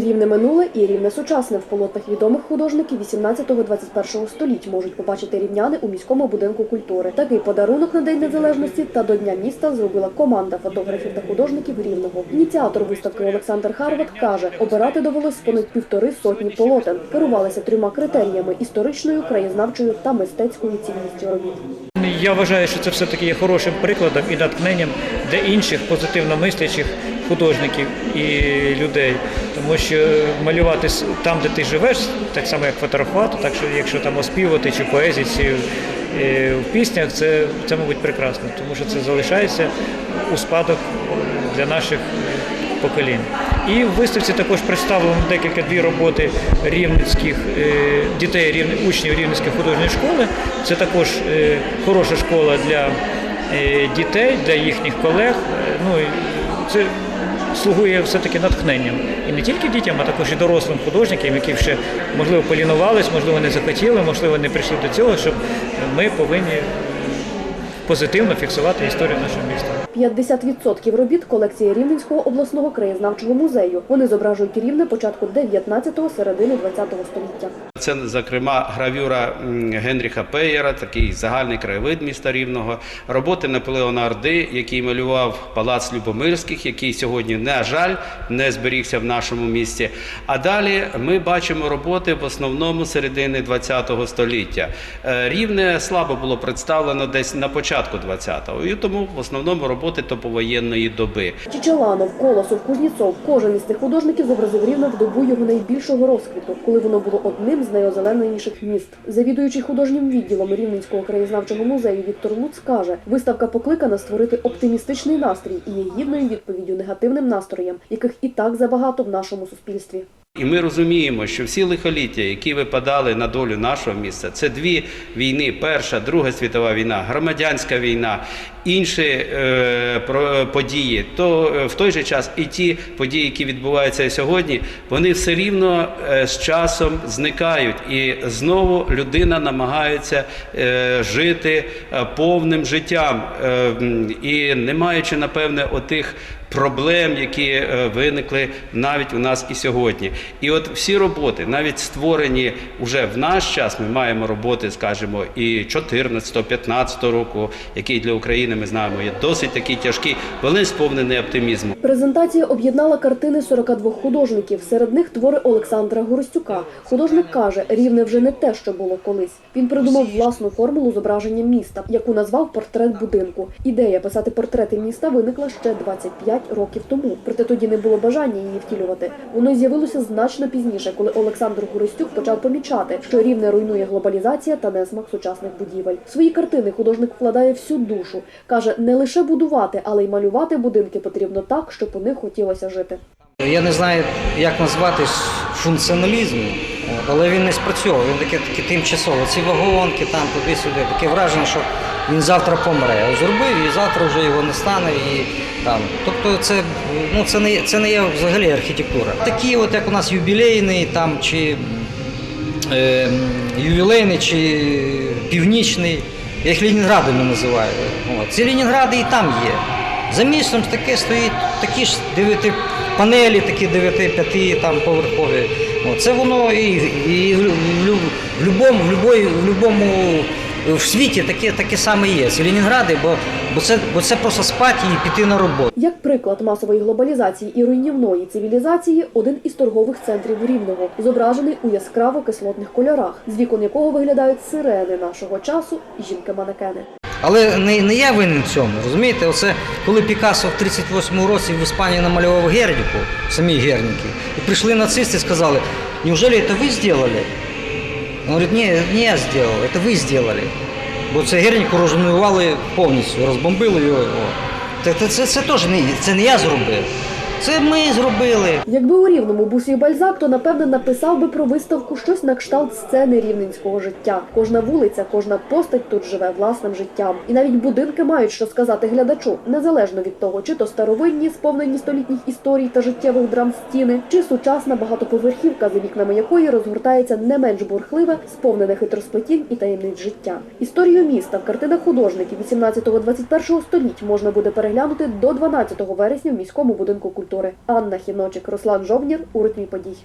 Рівне минуле і рівне сучасне в полотнах відомих художників 18-21 століть можуть побачити рівняни у міському будинку культури. Такий подарунок на День Незалежності та до Дня міста зробила команда фотографів та художників Рівного. Ініціатор виставки Олександр Харват каже, обирати довелось понад півтори сотні полотен. Керувалися трьома критеріями історичною, краєзнавчою та мистецькою цінністю робіт. Я вважаю, що це все-таки є хорошим прикладом і натхненням для інших позитивно мислячих художників і людей. Тому що малювати там, де ти живеш, так само як фотографувати, так що якщо там оспівати чи поезії, чи е, в піснях, це, це, мабуть, прекрасно, тому що це залишається у спадок для наших поколінь. І в виставці також представлено декілька дві роботи рівненських е, дітей, рівне- учнів Рівненської художньої школи. Це також е, хороша школа для дітей, для їхніх колег. Ну, це слугує все-таки натхненням. І не тільки дітям, а також і дорослим художникам, які ще, можливо, полінувались, можливо, не захотіли, можливо, не прийшли до цього, щоб ми повинні позитивно фіксувати історію нашого міста. 50% робіт колекції Рівненського обласного краєзнавчого музею. Вони зображують рівне початку 19-го, середини 20-го століття. Це, зокрема, гравюра Генріха Пеєра, такий загальний краєвид міста Рівного, роботи Наполеона Орди, який малював палац Любомирських, який сьогодні, на жаль, не зберігся в нашому місті. А далі ми бачимо роботи в основному середини ХХ століття. Е, Рівне слабо було представлено десь на початку ХХ-го, і тому в основному роботи топовоєнної доби. Чичаланов, Колосов, Кузнєцов – кожен із цих художників зобразив рівне в добу його найбільшого розквіту, коли воно було одним з найозелененіших міст. Завідуючий художнім відділом Рівненського краєзнавчого музею Віктор Луц каже, виставка покликана створити оптимістичний настрій і є гідною відповіддю негативним настроям, яких і так забагато в нашому суспільстві. І ми розуміємо, що всі лихоліття, які випадали на долю нашого міста, це дві війни: Перша, Друга світова війна, громадянська війна, інші е, події. То е, в той же час і ті події, які відбуваються сьогодні, вони все рівно е, з часом зникають, і знову людина намагається жити повним життям, і не маючи напевне отих проблем, які виникли навіть у нас і сьогодні. І от всі роботи, навіть створені вже в наш час, ми маємо роботи, скажімо, і 14-15 року, який для України ми знаємо є досить такий тяжкий, вони сповнені оптимізму. Презентація об'єднала картини 42 художників. Серед них твори Олександра Горостюка. Художник каже, рівне вже не те, що було колись. Він придумав власну формулу зображення міста, яку назвав портрет будинку. Ідея писати портрети міста виникла ще 25 років тому. Проте тоді не було бажання її втілювати. Воно з'явилося значно пізніше, коли Олександр Горостюк почав помічати, що рівне руйнує глобалізація та несмак сучасних будівель. В свої картини художник вкладає всю душу. Каже, не лише будувати, але й малювати будинки потрібно так, щоб у них хотілося жити. Я не знаю, як назвати функціоналізм, але він не спрацьовує. Він таке, таке тимчасово. Ці вагонки там туди-сюди. Таке враження, що він завтра помре. Зробив і завтра вже його не стане. І, там. Тобто це, ну, це, не, це не є взагалі архітектура. Такі, от як у нас юбілейний там, чи е, ювілейний, чи північний, я їх Ленінградами називаю. От. Ці Ленінгради і там є. За містом таке стоїть такі ж дев'яти панелі, такі дев'яти п'яти там поверхові. Це воно і, і в, лю- в, любому, в любому в світі таке, таке саме є. Ці Ленінгради, бо, бо, це, бо це просто спати і піти на роботу. Як приклад масової глобалізації і руйнівної цивілізації, один із торгових центрів Рівного, зображений у яскраво-кислотних кольорах, з вікон якого виглядають сирени нашого часу і жінки-манекени. Але не, не я винен в цьому. Розумієте, оце коли Пікассо в 38-му році в Іспанії намалював Герніку, самі Герніки, і прийшли нацисти і сказали, неужели це ви зробили? Він говорить, ні, не я сделал, це ви сделали. Бо це Герніку розмінували повністю, розбомбили його. Це, це, це, це теж не, це не я зробив. Це ми зробили. Якби у рівному був свій бальзак, то напевне написав би про виставку щось на кшталт сцени рівненського життя. Кожна вулиця, кожна постать тут живе власним життям. І навіть будинки мають що сказати глядачу, незалежно від того, чи то старовинні, сповнені столітніх історій та життєвих драм стіни, чи сучасна багатоповерхівка, за вікнами якої розгортається не менш бурхливе, сповнене хитросплетінь і таємниць життя. Історію міста в картинах художників 18-21 століть можна буде переглянути до 12 вересня в міському будинку культури. Культури. Анна Хіночик, Руслан Жовнір у подій.